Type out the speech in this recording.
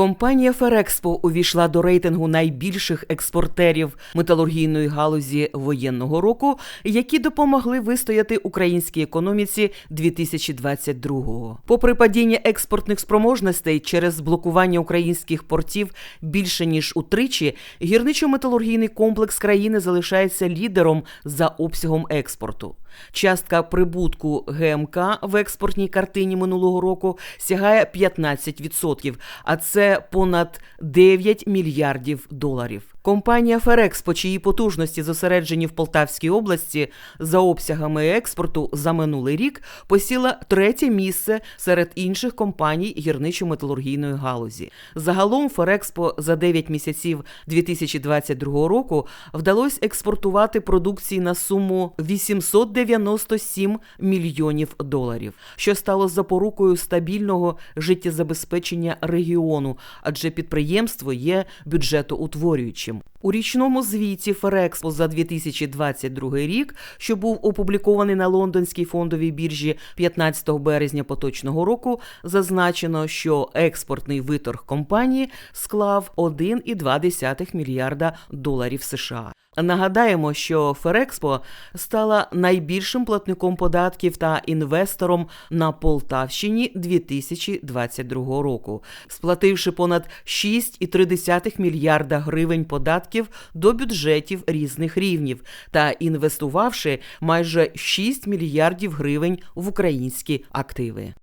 Компанія Ферекспо увійшла до рейтингу найбільших експортерів металургійної галузі воєнного року, які допомогли вистояти українській економіці 2022-го. Попри падіння експортних спроможностей через блокування українських портів більше ніж утричі, гірничо-металургійний комплекс країни залишається лідером за обсягом експорту. Частка прибутку ГМК в експортній картині минулого року сягає 15%, а це понад 9 мільярдів доларів. Компанія Ферекспо, чиї потужності зосереджені в Полтавській області за обсягами експорту за минулий рік, посіла третє місце серед інших компаній гірничо-металургійної галузі. Загалом Ферекспо за 9 місяців 2022 року вдалося експортувати продукції на суму 897 мільйонів доларів, що стало запорукою стабільного життєзабезпечення регіону, адже підприємство є бюджетоутворюючим. У річному звіті Ферекспо за 2022 рік, що був опублікований на лондонській фондовій біржі 15 березня поточного року, зазначено, що експортний виторг компанії склав 1,2 мільярда доларів США. Нагадаємо, що Ферекспо стала найбільшим платником податків та інвестором на Полтавщині 2022 року, сплативши понад 6,3 мільярда гривень податків до бюджетів різних рівнів та інвестувавши майже 6 мільярдів гривень в українські активи.